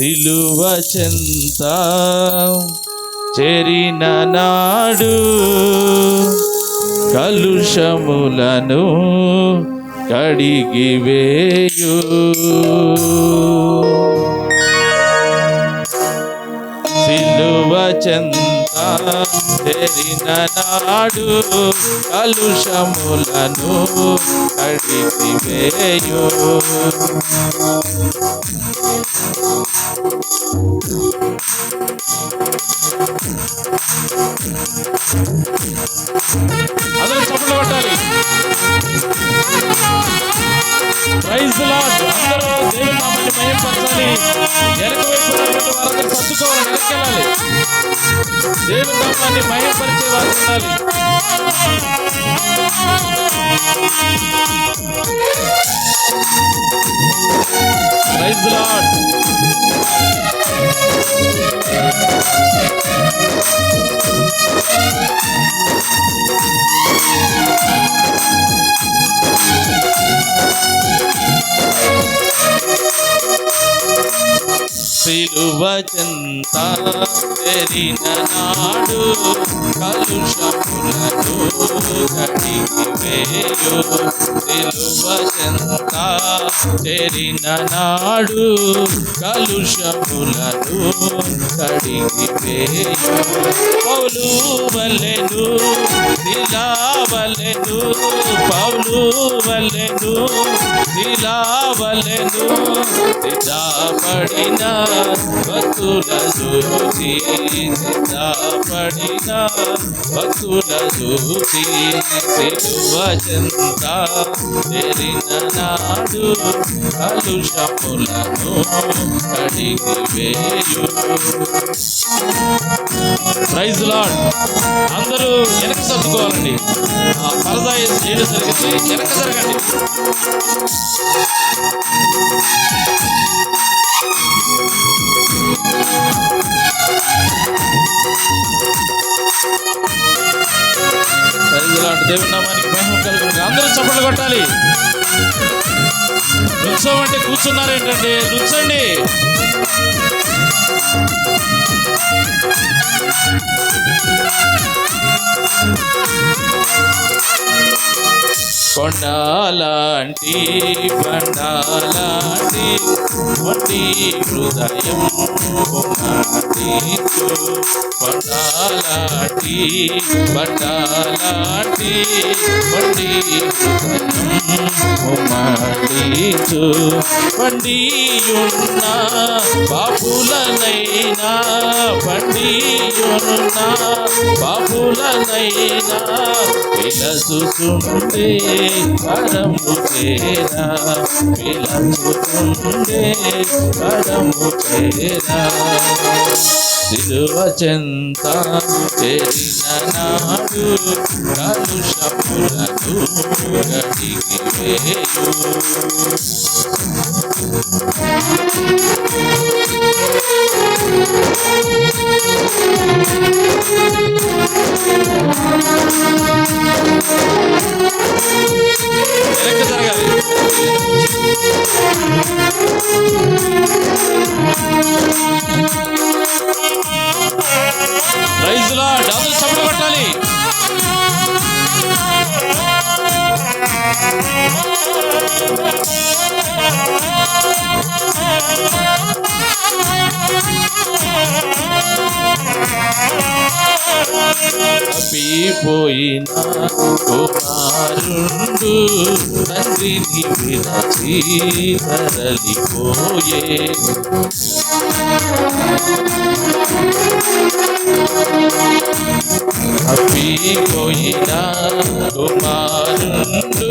సిలువ చెంత చెరిన నాడు కలుషములను కడిగి వేయు. సిలువ చెంత చేరిన నాడు కలుషములను కడిగి వేయు. అందరూ చప్పట్లు కొట్టాలి. Praise Lord. అందరూ దేవుని నామాన్ని మహిమపరచాలి వెనక వైపు ఉన్నటువంటి వారందరూ సర్దుకోవాలి వెనకెళ్ళాలి దేవుని నామాన్ని మహిమపరిచే వారు ఉండాలి. ప్రైజ్ Música నిలువ చెంత తెరిన నాడు కలుషములను కడిగి వేయు. నిలువ చెంత తెరిన నాడు కలుషములను కడిగి వేయు. పౌలు వలెను దిలావలెను పౌలు వలెను దిలావలెను సిద్ధపడిన భక్తుల చూసి సిద్ధపడిన భక్తుల చూసి సిలువ చెంత తెరిన నాడు కలుషములను కడిగి వేయు ప్రైజ్ లాడ్ అందరూ వెనక సర్దుకోవాలండి ఆ పరదా చేయడం జరిగింది వెనక జరగండి. దేవుని నామానికి మహిమ కలుగును అందరూ చప్పట్లు కొట్టాలి. నృత్యం అంటే కూర్చున్నారు ఏంటండి నృత్యండి నుంచండి కొండాలాంటి బండాలాంటి మొండి హృదయం నాటించు కొండాలాంటి బండాలాంటి మొండి హృదయం మాటించు పండియున్న బాపులనైనా పండియున్న బాపులనైనా విలసుతుండే పరము చేరా విలసుతుండే పరము చేరా సిలువ చెంత చేరిన నాడు కలుషములను గడిగి వేయు వెనక్కి తప్పిపోయిన కుమారుండు తండ్రిని విరచి తరలిపోయే తప్పిపోయిన కుమారుండు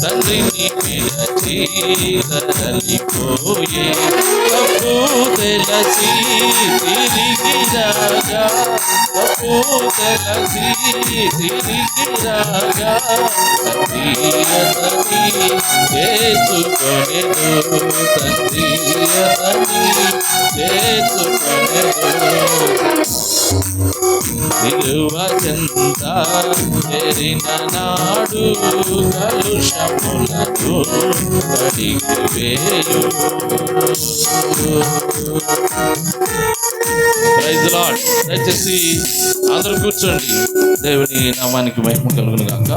తండ్రిని పిలచి తరలిపోయే తప్పు తెలచి తిరిగి రాగా తప్పు తెలచి తిరిగి రాగా తండ్రి చేసుకొనెను తండ్రి చేసుకొనెను సిలువ చెంత చేరిన నాడు కలుషములను కడిగి ప్రైజ్ లాడ్ దయచేసి అందరూ కూర్చోండి. దేవుని నామానికి మహిమ కలుగును కాక